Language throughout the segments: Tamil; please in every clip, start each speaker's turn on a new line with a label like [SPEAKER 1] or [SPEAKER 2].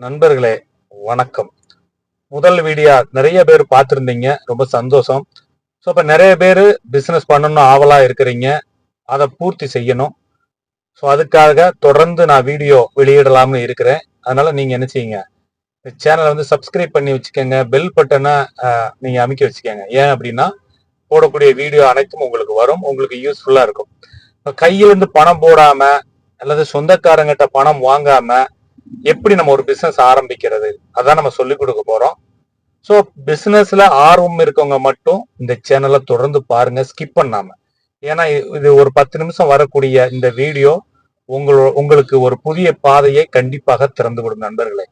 [SPEAKER 1] நண்பர்களே வணக்கம். முதல் வீடியோ நிறைய பேர் பார்த்துருந்தீங்க ரொம்ப சந்தோஷம். ஸோ இப்போ நிறைய பேர் பிஸ்னஸ் பண்ணணும்னு ஆவலாக இருக்கிறீங்க. அதை பூர்த்தி செய்யணும். ஸோ அதுக்காக தொடர்ந்து நான் வீடியோ வெளியிடலாம்னு இருக்கிறேன். அதனால நீங்கள் என்ன செய்யுங்க இந்த சேனலை வந்து சப்ஸ்கிரைப் பண்ணி வச்சுக்கோங்க. பெல் பட்டனை நீங்கள் அமைக்க வச்சுக்கோங்க. ஏன் அப்படின்னா போடக்கூடிய வீடியோ அனைத்தும் உங்களுக்கு வரும். உங்களுக்கு யூஸ்ஃபுல்லாக இருக்கும். இப்போ கையிலேருந்து பணம் போடாமல் அல்லது சொந்தக்காரங்கிட்ட பணம் வாங்காமல் எப்படி நம்ம ஒரு பிசினஸ் ஆரம்பிக்கிறது? அதான் நம்ம சொல்லி கொடுக்க போறோம். ஸோ பிசினஸ்ல ஆர்வம் இருக்கவங்க மட்டும் இந்த சேனலை தொடர்ந்து பாருங்க ஸ்கிப் பண்ணாம. ஏன்னா இது ஒரு பத்து நிமிஷம் வரக்கூடிய இந்த வீடியோ உங்களோ உங்களுக்கு ஒரு புதிய பாதையை கண்டிப்பாக திறந்து விடும் நண்பர்களே.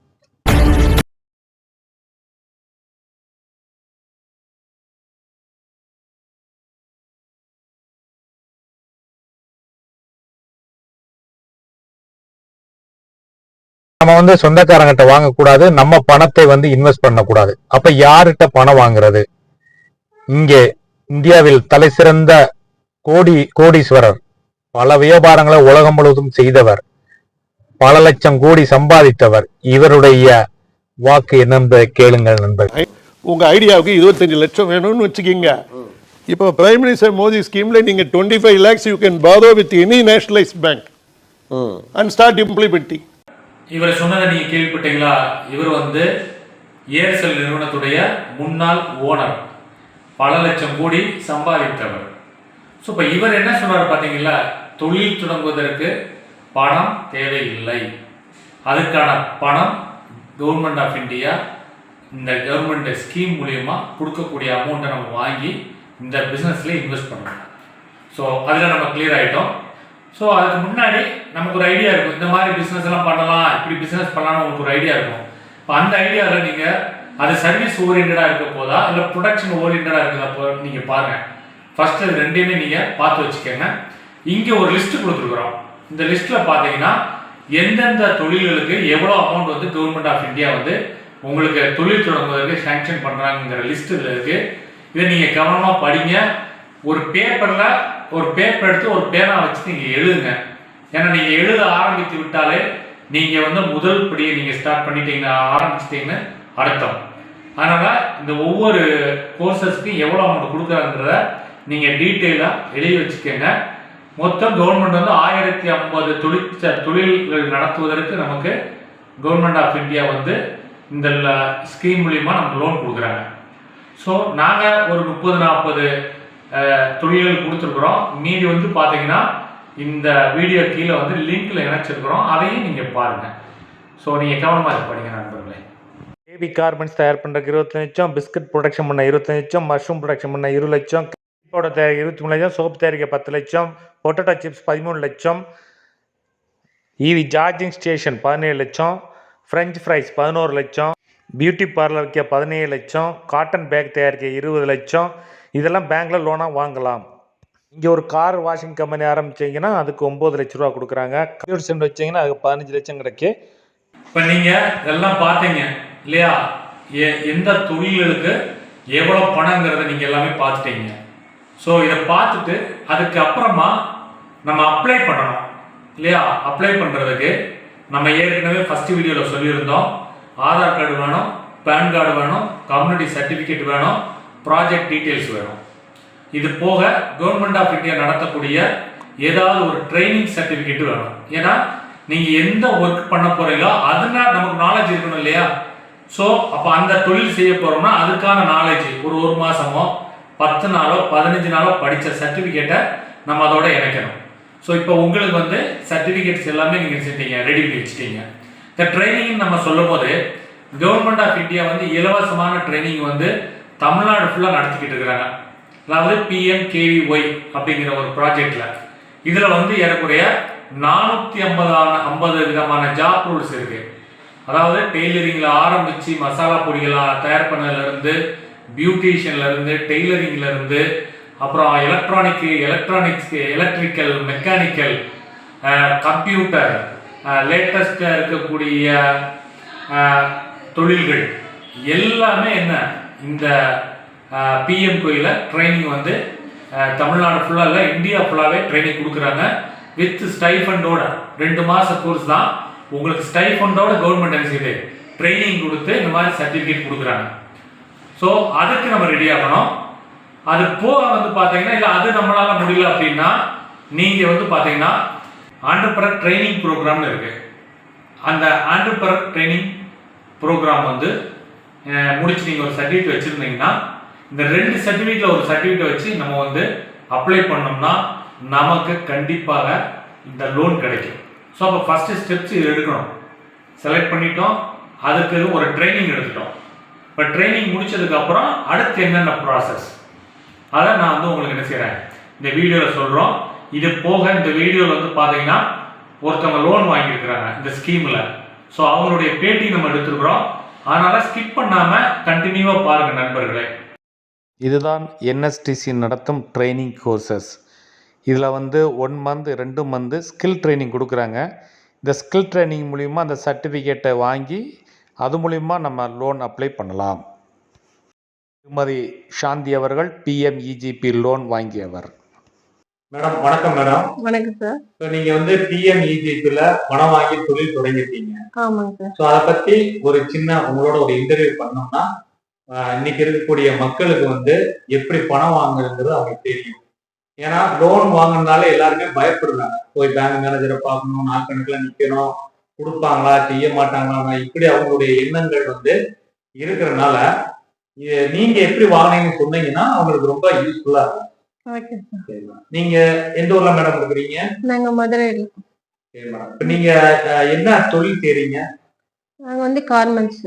[SPEAKER 1] நம்ம வந்து சொந்தக்காரங்கிட்ட வாங்கக்கூடாது நம்ம பணத்தை வந்து இன்வெஸ்ட் பண்ணக்கூடாது. அப்ப யார்கிட்ட பணம் வாங்குறது? இங்கே இந்தியாவில் தலை சிறந்த கோடி கோடீஸ்வரர் பல வியாபாரங்களை உலகம் முழுவதும் செய்தவர் பல லட்சம் கோடி சம்பாதித்தவர். இவருடைய வாக்கு என்னென்பதை கேளுங்கள் நண்பர்கள்.
[SPEAKER 2] உங்க ஐடியாவுக்கு இருபத்தஞ்சு லட்சம் வேணும்னு வச்சுக்கிங்க. இப்போ பிரைம் மினிஸ்டர் மோடி ஸ்கீம்ல நீங்க twenty five lakhs you can borrow with any nationalise bank and start implementing
[SPEAKER 3] இவர் சொன்னதை நீங்கள் கேள்விப்பட்டீங்களா? இவர் வந்து ஏர்செல் நிறுவனத்துடைய முன்னாள் ஓனர். பல லட்சம் கோடி சம்பாதித்தவர். ஸோ இப்போ இவர் என்ன சொன்னார் பார்த்தீங்களா தொழில் தொடங்குவதற்கு பணம் தேவையில்லை. அதுக்கான பணம் கவர்மெண்ட் ஆஃப் இந்தியா இந்த கவர்மெண்ட் ஸ்கீம் மூலியமா கொடுக்கக்கூடிய அமௌண்ட்டை நம்ம வாங்கி இந்த பிஸ்னஸில் இன்வெஸ்ட் பண்ணணும் ஸோ அதில் நம்ம கிளியர் ஆகிட்டோம் ஸோ அதுக்கு முன்னாடி நமக்கு ஒரு ஐடியா இருக்கும். இந்த மாதிரி பிஸ்னஸ் எல்லாம் பண்ணலாம் இப்படி பிஸ்னஸ் பண்ணலாம்னு உங்களுக்கு ஒரு ஐடியா இருக்கும். இப்போ அந்த ஐடியாவில் நீங்கள் அது சர்வீஸ் ஓரியன்டாக இருக்க போதா இல்லை ப்ரொடக்ஷன் ஓரியன்டாக இருக்கிற போ நீங்கள் பாருங்கள் ஃபஸ்ட்டு இது ரெண்டையுமே நீங்கள் பார்த்து வச்சுக்கோங்க. இங்கே ஒரு லிஸ்ட் கொடுத்துருக்குறோம். இந்த லிஸ்ட்டில் பார்த்தீங்கன்னா எந்தெந்த தொழில்களுக்கு எவ்வளோ அமௌண்ட் வந்து கவர்மெண்ட் ஆஃப் இந்தியா வந்து உங்களுக்கு தொழில் தொடங்குவதற்கு சேங்ஷன் பண்ணுறாங்கிற லிஸ்ட் இதில் இருக்குது இதை நீங்கள் கவனமாக படிங்க. ஒரு பேப்பரில் ஒரு பேப்பர் எடுத்து ஒரு பேனா வச்சு நீங்கள் எழுதுங்க. ஏன்னா நீங்கள் எழுத ஆரம்பித்து விட்டாலே நீங்கள் வந்து முதல் படியை நீங்கள் ஸ்டார்ட் பண்ணிட்டீங்கன்னா ஆரம்பிச்சிட்டீங்கன்னு அர்த்தம். அதனால் இந்த ஒவ்வொரு கோர்சஸ்க்கும் எவ்வளோ அமௌண்ட் கொடுக்குறாங்கிறத நீங்கள் டீட்டெயிலாக எழுதி வச்சுக்கோங்க. மொத்தம் கவர்மெண்ட் வந்து ஆயிரத்தி ஐம்பது தொழிற்ச தொழில்கள் நடத்துவதற்கு நமக்கு கவர்மெண்ட் ஆஃப் இந்தியா வந்து இந்த ஸ்கீம் மூலிமா நமக்கு லோன் கொடுக்குறாங்க. ஸோ நாங்கள் ஒரு முப்பது நாற்பது துணிகள் கொடுத்துருக்குறோம். மீதி வந்து பார்த்தீங்கன்னா இந்த வீடியோ கீழே வந்து லிங்க்கில் இணைச்சிருக்கிறோம். அதையும் நீங்கள் பாருங்கள் ஸோ நீங்கள் கவனமாக இது படிங்க நண்பர்களே.
[SPEAKER 1] பேபி கார்மெண்ட்ஸ் தயார் பண்ணுறதுக்கு இருபத்தி லட்சம் பிஸ்கட் ப்ரொடக்ஷன் பண்ண இருபத்தி லட்சம் மஷ்ரூம் ப்ரொடக்ஷன் பண்ண இரு லட்சம் பவுடர் தயாரிக்க இருபத்தி மூணு லட்சம் சோப் தயாரிக்க பத்து லட்சம் பொட்டேட்டோ சிப்ஸ் பதிமூணு லட்சம் இவி சார்ஜிங் ஸ்டேஷன் பதினேழு லட்சம் ஃப்ரெஞ்ச் ஃப்ரைஸ் பதினோரு லட்சம் பியூட்டி பார்லர் வைக்க பதினேழு லட்சம் காட்டன் பேக் தயாரிக்க இருபது லட்சம். இதெல்லாம் பேங்க்கில் லோனாக வாங்கலாம். இங்கே ஒரு கார் வாஷிங் கம்பெனி ஆரம்பிச்சிங்கன்னா அதுக்கு ஒம்பது லட்ச ரூபா கொடுக்குறாங்க. கம்ப்யூட்டர் சென்டர் வச்சீங்கன்னா அதுக்கு பதினஞ்சு லட்சம் கிடைக்கு.
[SPEAKER 3] இப்போ நீங்கள் இதெல்லாம் பார்த்தீங்க இல்லையா? எ எந்த தொழில்களுக்கு எவ்வளோ பணங்கிறத நீங்கள் எல்லாமே பார்த்துட்டீங்க. ஸோ இதை பார்த்துட்டு அதுக்கு அப்புறமா நம்ம அப்ளை பண்ணணும் இல்லையா? அப்ளை பண்ணுறதுக்கு நம்ம ஏற்கனவே ஃபஸ்ட்டு வீடியோவில் சொல்லியிருந்தோம். ஆதார் கார்டு வேணும் பேன் கார்டு வேணும் கம்யூனிட்டி சர்டிஃபிகேட் வேணும் ப்ராஜெக்ட் டீட்டெயில்ஸ் வேணும். இது போக கவர்மெண்ட் ஆஃப் இந்தியா நடத்தக்கூடிய ஏதாவது ஒரு ட்ரைனிங் சர்டிஃபிகேட் வேணும். ஏன்னா நீங்கள் எந்த ஒர்க் பண்ண போகிறீங்களோ அதுனா நமக்கு நாலேஜ் இருக்கணும் இல்லையா? ஸோ அப்போ அந்த தொழில் செய்ய போகிறோம்னா அதுக்கான நாலேஜ் ஒரு ஒரு மாதமோ பத்து நாளோ பதினஞ்சு நாளோ படித்த சர்டிஃபிகேட்டை நம்ம அதோட இணைக்கணும். ஸோ இப்போ உங்களுக்கு வந்து சர்டிஃபிகேட்ஸ் எல்லாமே நீங்கள் வச்சுட்டீங்க ரெடி பண்ணி வச்சுட்டீங்க. இந்த ட்ரைனிங் நம்ம சொல்லும் போது கவர்மெண்ட் ஆஃப் இந்தியா வந்து இலவசமான ட்ரைனிங் வந்து தமிழ்நாடு ஃபுல்லாக நடத்திக்கிட்டு இருக்கிறாங்க. அதாவது பிஎம்கேவிஒய் அப்படிங்கிற ஒரு ப்ராஜெக்டில் இதில் வந்து ஏறக்குறைய நானூற்றி ஐம்பதான ஐம்பது விதமான ஜாப் ரூல்ஸ் இருக்குது அதாவது டெய்லரிங்கில் ஆரம்பித்து மசாலா பொடிகளாக தயார் பண்ணதுலேருந்து பியூட்டிஷியன்லேருந்து டெய்லரிங்லேருந்து அப்புறம் எலக்ட்ரானிக்கு எலக்ட்ரானிக்ஸ்க்கு எலக்ட்ரிக்கல் மெக்கானிக்கல் கம்ப்யூட்டர் லேட்டஸ்ட்டாக இருக்கக்கூடிய தொழில்கள். எல்லாமே என்ன? இந்த பிஎம் கோயில ட்ரைனிங் வந்து தமிழ்நாடு ஃபுல்லாக இல்லை இந்தியா ஃபுல்லாகவே ட்ரைனிங் கொடுக்குறாங்க. வித் ஸ்டைஃபண்டோட ரெண்டு மாத கோர்ஸ் தான்.
[SPEAKER 4] உங்களுக்கு ஸ்டைஃபண்டோட கவர்மெண்ட் என்ன ட்ரைனிங் கொடுத்து இந்த மாதிரி சர்டிஃபிகேட் கொடுக்குறாங்க. ஸோ அதுக்கு நம்ம ரெடி ஆகணும். அது போக வந்து பார்த்தீங்கன்னா இல்லை அது நம்மளால் முடியல அப்படின்னா நீங்கள் வந்து பார்த்தீங்கன்னா ஆண்டர்பரர் ட்ரைனிங் ப்ரோக்ராம்னு இருக்குது அந்த ஆண்டர்பரர் ட்ரைனிங் ப்ரோக்ராம் வந்து முடிச்சு நீங்கள் ஒரு சர்டிஃபிகேட் வச்சுருந்தீங்கன்னா இந்த ரெண்டு சர்டிஃபிகேட்டில் ஒரு சர்டிஃபிகேட்டை வச்சு நம்ம வந்து அப்ளை பண்ணோம்னா நமக்கு கண்டிப்பாக இந்த லோன் கிடைக்கும். ஸோ அப்போ ஃபஸ்ட்டு ஸ்டெப்ஸ் இது எடுக்கணும். செலக்ட் பண்ணிட்டோம். அதுக்கு ஒரு ட்ரைனிங் எடுத்துட்டோம். இப்போ ட்ரைனிங் முடிச்சதுக்கப்புறம் அடுத்து என்னென்ன ப்ராசஸ் அதை நான் வந்து உங்களுக்கு என்ன செய்கிறேன் இந்த வீடியோவில் சொல்கிறோம் இது போக இந்த வீடியோவில் வந்து பார்த்தீங்கன்னா ஒருத்தவங்க லோன் வாங்கியிருக்கிறாங்க இந்த ஸ்கீமில் ஸோ அவங்களுடைய பேட்டி நம்ம எடுத்துருக்குறோம். அதனால் ஸ்கிப் பண்ணாமல் கண்டினியூவாக பாருங்கள் நண்பர்களே.
[SPEAKER 3] இதுதான் என்எஸ்டிசி நடத்தும் ட்ரைனிங் கோர்சஸ் இதில் வந்து ஒன் மந்த் ரெண்டு மந்த்து ஸ்கில் ட்ரைனிங் கொடுக்குறாங்க. இந்த ஸ்கில் ட்ரைனிங் மூலிமா அந்த சர்டிஃபிகேட்டை வாங்கி அது மூலிமா நம்ம லோன் அப்ளை பண்ணலாம். திருமதி சாந்தி அவர்கள் பிஎம்இஜிபி லோன் வாங்கியவர். மேடம் வணக்கம் மேடம்.
[SPEAKER 5] வணக்கம் சார்.
[SPEAKER 3] இப்போ நீங்கள் வந்து பிஎம்இஜிபியில் பணம் வாங்கி தொழில் தொடங்கிட்டீங்க.
[SPEAKER 5] ஆமாங்க சார்.
[SPEAKER 3] ஸோ அதை பற்றி ஒரு சின்ன உங்களோட ஒரு இன்டர்வியூ பண்ணோம்னா இன்னைக்கு இருக்கக்கூடிய மக்களுக்கு வந்து எப்படி பணம் வாங்குறதுங்கிறது அவங்களுக்கு தெரியும். ஏன்னா லோன் வாங்கினாலே எல்லாருமே பயப்படுறாங்க. போய் பேங்க் மேனேஜரை பார்க்கணும் நாட்கணக்கில் நிற்கணும் கொடுப்பாங்களா செய்ய மாட்டாங்களா இப்படி அவங்களுடைய எண்ணங்கள் வந்து இருக்கிறனால இ- நீங்க எப்படி வாங்கினீங்கன்னு சொன்னீங்கன்னா அவங்களுக்கு ரொம்ப யூஸ்ஃபுல்லா இருக்கும்? நீங்க எந்த ஊர்ல மேடம் இருக்கிறீங்க
[SPEAKER 5] நாங்கள் மதுரையில்
[SPEAKER 3] நீங்க என்ன தொழில் செய்றீங்க
[SPEAKER 5] நாங்கள் வந்து கார்மெண்ட்ஸ்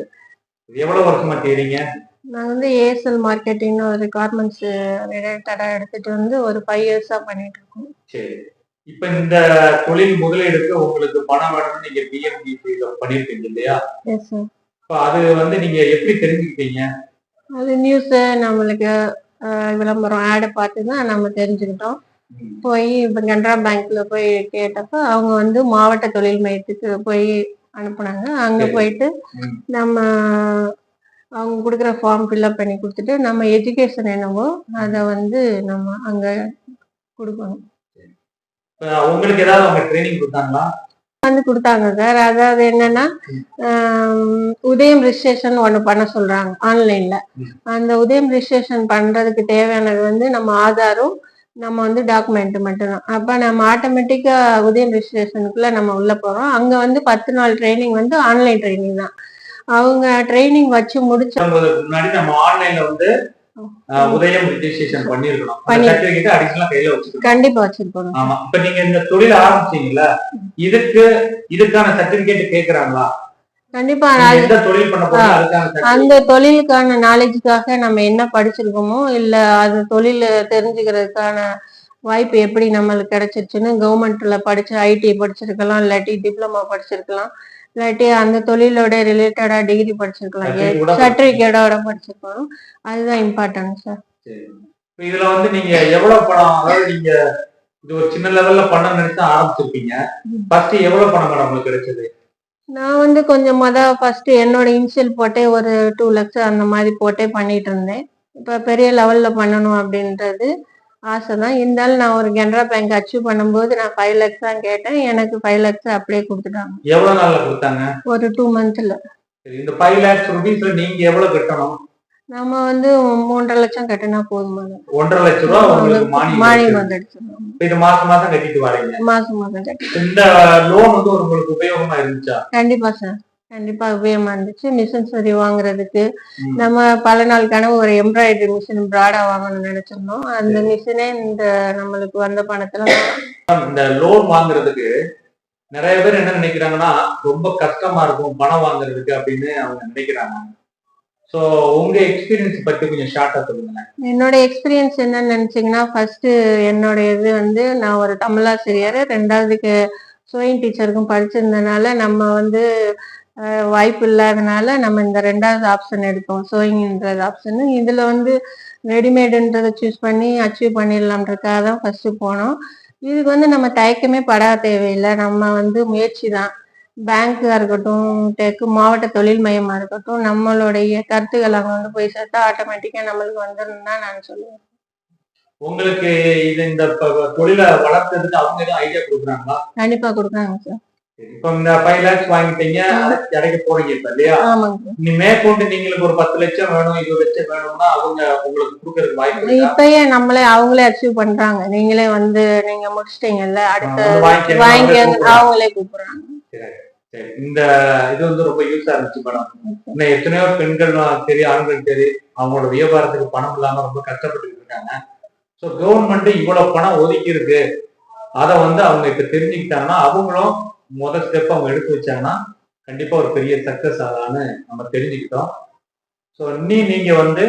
[SPEAKER 3] எவ்வளவு வருஷமா செய்றீங்க
[SPEAKER 5] நாங்கள் வந்து ஏஎஸ்எல் மார்க்கெட்டிங்னு ஒரு கார்மெண்ட்ஸ் ரிலேட்டடாக எடுத்துட்டு வந்து ஒரு ஃபைவ் இயர்ஸாக பண்ணிட்டு இருக்கோம்.
[SPEAKER 3] சரி. இப்ப இந்த தொழில் முதலீடுக்கு உங்களுக்கு பணம் வேணும்னு நீங்க பிஎம்டிசி பண்ணிருக்கீங்க இல்லையா? இப்ப அது வந்து நீங்க எப்படி தெரிஞ்சுக்கிட்டீங்க?
[SPEAKER 5] அது நியூஸு நம்மளுக்கு விளம்பரம் ஆடை பார்த்து தான் நம்ம தெரிஞ்சுக்கிட்டோம். போய் இப்போ கனரா பேங்க்ல போய் கேட்டப்ப அவங்க வந்து மாவட்ட தொழில் மையத்துக்கு போய் அனுப்புனாங்க. அங்கே. போயிட்டு. நம்ம அவங்க கொடுக்குற ஃபார்ம் ஃபில்அப் பண்ணி கொடுத்துட்டு நம்ம எஜுகேஷன் என்னவோ அதை வந்து நம்ம அங்கே கொடுக்கணும்.
[SPEAKER 3] உங்களுக்கு ஏதாவது அவங்க ட்ரைனிங் கொடுத்தாங்களா?
[SPEAKER 5] வந்து கொடுத்தாங்க சார். அதாவது என்னன்னா உதயம் ரிஜிஸ்ட்ரேஷன் ஒன்று பண்ண சொல்றாங்க ஆன்லைன்ல அந்த உதயம் ரிஜிஸ்ட்ரேஷன் பண்றதுக்கு தேவையானது வந்து நம்ம ஆதாரும் நம்ம வந்து டாக்குமெண்ட் மட்டும்தான். அப்ப நம்ம ஆட்டோமேட்டிக்கா உதயம் ரிஜிஸ்ட்ரேஷனுக்குள்ள நம்ம உள்ள போறோம். அங்க வந்து பத்து நாள் ட்ரைனிங் வந்து ஆன்லைன் ட்ரைனிங் தான். அவங்க ட்ரைனிங் வச்சு முடிச்சு
[SPEAKER 3] முன்னாடி நம்ம ஆன்லைன்ல வந்து உதயம் ரிஜிஸ்ட்ரேஷன் பண்ணிருக்கணும் சர்டிபிகேட் அடிஷனலா கையில வச்சுக்கணும்.
[SPEAKER 5] கண்டிப்பா வச்சிருக்கணும்.
[SPEAKER 3] ஆமா. இப்ப நீங்க இந்த தொழில் ஆரம்பிச்சீங்கல்ல இதுக்கு இதுக்கான சர்டிபிகேட் கேக்குறாங்களா?
[SPEAKER 5] கண்டிப்பா அந்த தொழிலுக்கான நாலேஜுக்காக நம்ம என்ன படிச்சிருக்கோமோ இல்ல அது தொழில் தெரிஞ்சுக்கிறதுக்கான வாய்ப்பு எப்படி நம்மளுக்கு கிடைச்சிருச்சுன்னு கவர்மெண்ட்ல படிச்சு ஐடி படிச்சிருக்கலாம் இல்லாட்டி டிப்ளமா படிச்சிருக்கலாம். இல்லாட்டி அந்த தொழிலோட ரிலேட்டடா டிகிரி படிச்சிருக்கலாம். சர்டிபிகேட்டோட படிச்சிருக்கணும் அதுதான் இம்பார்ட்டன்ட் சார்.
[SPEAKER 3] இதுல வந்து நீங்க எவ்வளவு பணம் அதாவது நீங்க இது ஒரு சின்ன லெவல்ல பண்ண நினைச்சு ஆரம்பிச்சிருப்பீங்க. ஃபர்ஸ்ட் எவ்வளவு பணம் மேடம் உங்களுக்கு கிடைச்சது?
[SPEAKER 5] நான் வந்து கொஞ்சம் மொத ஃபர்ஸ்ட் என்னோட இனிஷியல் போட்டே ஒரு டூ லேக்ஸ் அந்த மாதிரி போட்டே பண்ணிட்டு இருந்தேன். இப்போ பெரிய லெவல்ல பண்ணணும் அப்படின்றது ஆசை தான் இருந்தாலும் நான் ஒரு கனரா பேங்க் அச்சீவ் பண்ணும்போது நான் ஃபைவ் லேக்ஸ் தான் கேட்டேன். எனக்கு ஃபைவ் லேக்ஸ் அப்படியே கொடுத்துட்டாங்க.
[SPEAKER 3] எவ்வளவு நாள்ல கொடுத்தாங்க?
[SPEAKER 5] ஒரு டூ மந்த்ல
[SPEAKER 3] இந்த ஃபைவ் லேக்ஸ் ருபீஸ்ல நீங்க எவ்வளவு கட்டணும்?
[SPEAKER 5] நம்ம வந்து மூன்றரை லட்சம் கட்டினா போதுமான
[SPEAKER 3] ஒன்றரை லட்சம் ரூபா உங்களுக்கு மானியம்.
[SPEAKER 5] வந்துடுச்சு
[SPEAKER 3] இது மாசம் மாசம் கட்டிட்டு வரீங்க.
[SPEAKER 5] மாசம் மாசம் கட்டி
[SPEAKER 3] இந்த லோன் வந்து உங்களுக்கு உபயோகமா இருந்துச்சா?
[SPEAKER 5] கண்டிப்பா சார் கண்டிப்பா உபயோகமா இருந்துச்சு. மிஷின் சரி வாங்குறதுக்கு. நம்ம பல நாள் கனவு ஒரு எம்ப்ராய்டரி மிஷின் பிராடா வாங்கணும்னு நினைச்சிருந்தோம். அந்த மிஷினே இந்த நம்மளுக்கு வந்த பணத்துல
[SPEAKER 3] இந்த லோன் வாங்குறதுக்கு நிறைய பேர் என்ன நினைக்கிறாங்கன்னா ரொம்ப கஷ்டமா இருக்கும் பணம் வாங்குறதுக்கு அப்படின்னு அவங்க நினைக்கிறாங்க. சோ உங்க எக்ஸ்பீரியன்ஸ் பத்தி கொஞ்சம் ஷார்ட்டா சொல்லுங்க
[SPEAKER 5] என்னோட எக்ஸ்பீரியன்ஸ் என்னன்னு நினைச்சீங்கன்னா ஃபர்ஸ்ட் என்னோட இது வந்து நான் ஒரு தமிழாசிரியர். ரெண்டாவதுக்கு சோயிங் டீச்சருக்கும் படிச்சிருந்தனால நம்ம வந்து வாய்ப்பு இல்லாதனால நம்ம இந்த ரெண்டாவது ஆப்ஷன் எடுத்தோம். சோயிங்ன்றது ஆப்ஷன் இதுல வந்து ரெடிமேடுன்றதை சூஸ் பண்ணி அச்சீவ் பண்ணிடலாம்ன்றதுக்காக தான் ஃபர்ஸ்ட் போனோம். இதுக்கு வந்து நம்ம தயக்கமே பட தேவையில்லை. நம்ம வந்து முயற்சி தான். பேங்க்கா இருக்கட்டும் டெக் மாவட்ட தொழில் மையமா இருக்கட்டும் நம்மளுடைய கருத்துக்கள் அங்க வந்து போய் சேர்த்தா ஆட்டோமேட்டிக்கா நம்மளுக்கு வந்துடும் தான் நான் சொல்லுவேன்.
[SPEAKER 3] உங்களுக்கு இது இந்த தொழிலை வளர்த்ததுக்கு அவங்க ஐடியா கொடுக்குறாங்களா?
[SPEAKER 5] கண்டிப்பா கொடுக்குறாங்க சார்
[SPEAKER 1] இப்போ இந்த ஃபைவ் லேக்ஸ் வாங்கிட்டீங்க அடைக்க போறீங்க இப்ப இல்லையா? நீ மேற்கொண்டு நீங்களுக்கு ஒரு பத்து லட்சம் வேணும் இருபது லட்சம் வேணும்னா அவங்க உங்களுக்கு கொடுக்கறதுக்கு வாய்ப்பு?
[SPEAKER 5] இப்பயே நம்மளே அவங்களே அச்சீவ் பண்றாங்க. நீங்களே வந்து நீங்க முடிச்சிட்டீங்கல்ல அடுத்த வாங்கி
[SPEAKER 1] அவங்களே கூப்பிடுறாங்க. இந்த இது வந்து ரொம்ப யூஸா இருந்துச்சு மேடம் இன்னும் எத்தனையோ பெண்கள் சரி ஆண்கள் சரி அவங்களோட வியாபாரத்துக்கு பணம் இல்லாம ரொம்ப கஷ்டப்பட்டு இருக்காங்க. ஸோ கவர்மெண்ட் இவ்வளவு பணம் ஒதுக்கி இருக்கு அதை வந்து அவங்க இப்ப தெரிஞ்சுக்கிட்டாங்கன்னா அவங்களும் முதல் ஸ்டெப் அவங்க எடுத்து வச்சாங்கன்னா கண்டிப்பா ஒரு பெரிய சக்சஸ் ஆகலான்னு நம்ம தெரிஞ்சுக்கிட்டோம். ஸோ நீ நீங்க வந்து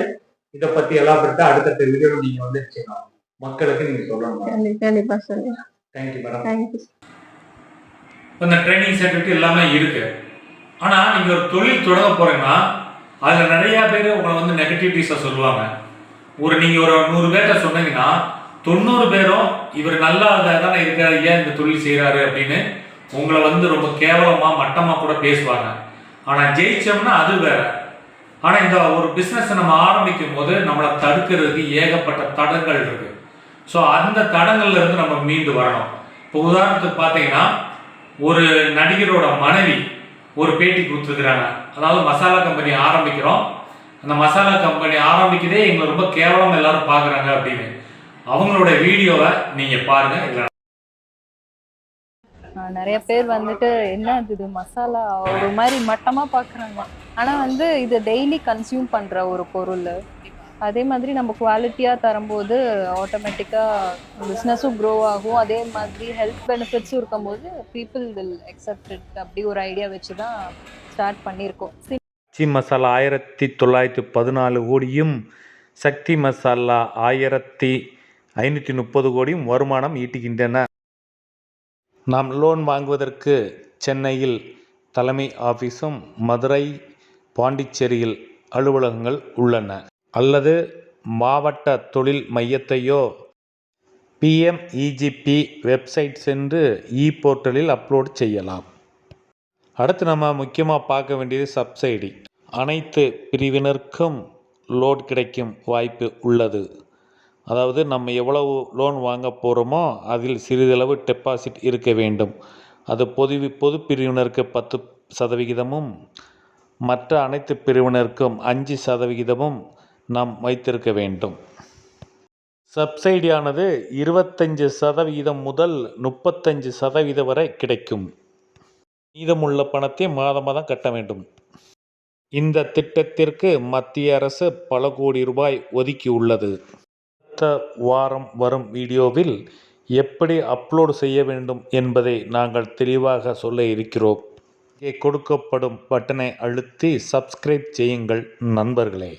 [SPEAKER 1] இதை பத்தி எல்லாம் பற்றி அடுத்தடுத்த வீடியோ நீங்க வந்து செய்யணும் மக்களுக்கு நீங்க சொல்லணும்.
[SPEAKER 5] கண்டி- கண்டிப்பா சொல்லி.
[SPEAKER 1] Thank you madam
[SPEAKER 5] thank you
[SPEAKER 3] இந்த ட்ரைனிங் சர்டிஃபிகேட் எல்லாமே இருக்கு. ஆனா நீங்க ஒரு தொழில் தொடங்க போறீங்கன்னா அதுல நிறைய பேர் உங்களை வந்து நெகட்டிவிட்டிஸை சொல்லுவாங்க. ஒரு நீங்க ஒரு நூறு பேர்ட்ட சொன்னீங்கன்னா தொண்ணூறு பேரும் இவர் நல்லா தானே இருக்காரு ஏன் இந்த தொழில் செய்றாரு அப்படின்னு உங்களை வந்து ரொம்ப கேவலமாக மட்டமாக கூட பேசுவாங்க. ஆனால் ஜெயிச்சோம்னா அது வேற. ஆனால் இந்த ஒரு பிஸ்னஸை நம்ம ஆரம்பிக்கும் போது நம்மளை தடுக்கிறதுக்கு ஏகப்பட்ட தடங்கள் இருக்குது ஸோ அந்த தடங்கள்ல இருந்து நம்ம மீண்டு வரணும். இப்போ உதாரணத்துக்கு பார்த்தீங்கன்னா ஒரு நடிகரோட மனைவி ஒரு பேட்டி கொடுத்துருக்குறாங்க. அதாவது மசாலா கம்பெனி ஆரம்பிக்கிறோம். அந்த மசாலா கம்பெனி ஆரம்பிக்கிறதே எங்களை ரொம்ப கேவலம் எல்லாரும் பார்க்குறாங்க அப்படின்னு. அவங்களோட வீடியோவை நீங்கள் பாருங்க இதில்
[SPEAKER 6] நிறைய பேர் வந்துட்டு என்ன இது மசாலா ஒரு மாதிரி மட்டமா பாக்குறாங்க. ஆனா வந்து இது டெய்லி கன்சியூம் பண்ற ஒரு பொருள். அதே மாதிரி நம்ம குவாலிட்டியா தரும்போது ஆட்டோமேட்டிக்கா பிஸ்னஸும் க்ரோ ஆகும். அதே மாதிரி ஹெல்த் பெனிஃபிட்ஸும் இருக்கும்போது பீப்புள் வில் அக்செப்ட் இட் அப்படி ஒரு ஐடியா வச்சு தான் ஸ்டார்ட் பண்ணியிருக்கோம்.
[SPEAKER 7] சி மசாலா ஆயிரத்தி தொள்ளாயிரத்தி பதினாலு கோடியும் சக்தி மசாலா ஆயிரத்தி ஐநூற்றி முப்பது கோடியும் வருமானம் ஈட்டுகின்றன. நாம் லோன் வாங்குவதற்கு சென்னையில் தலைமை ஆஃபீஸும் மதுரை பாண்டிச்சேரியில் அலுவலகங்கள் உள்ளன. அல்லது மாவட்ட தொழில் மையத்தையோ பிஎம்இஜிபி வெப்சைட் சென்று இ போர்ட்டலில் அப்லோட் செய்யலாம். அடுத்து நம்ம முக்கியமாக பார்க்க வேண்டியது சப்சைடி. அனைத்து பிரிவினருக்கும் லோட் கிடைக்கும் வாய்ப்பு உள்ளது. அதாவது நம்ம எவ்வளவு லோன் வாங்க போகிறோமோ அதில் சிறிதளவு டெபாசிட் இருக்க வேண்டும். அது பொது பொது பிரிவினருக்கு பத்து சதவிகிதமும் மற்ற அனைத்து பிரிவினருக்கும் அஞ்சு சதவிகிதமும் நாம் வைத்திருக்க வேண்டும். சப்சைடியானது இருபத்தஞ்சு சதவிகிதம் முதல் முப்பத்தஞ்சு சதவீதம் வரை கிடைக்கும். மீதமுள்ள பணத்தை மாத மாதம் கட்ட வேண்டும். இந்த திட்டத்திற்கு மத்திய அரசு பல கோடி ரூபாய் ஒதுக்கியுள்ளது அடுத்த வாரம் வரும் வீடியோவில் எப்படி அப்லோடு செய்ய வேண்டும் என்பதை நாங்கள் தெளிவாக சொல்ல இருக்கிறோம். இங்கே கொடுக்கப்படும் பட்டனை அழுத்தி சப்ஸ்கிரைப் செய்யுங்கள் நண்பர்களே.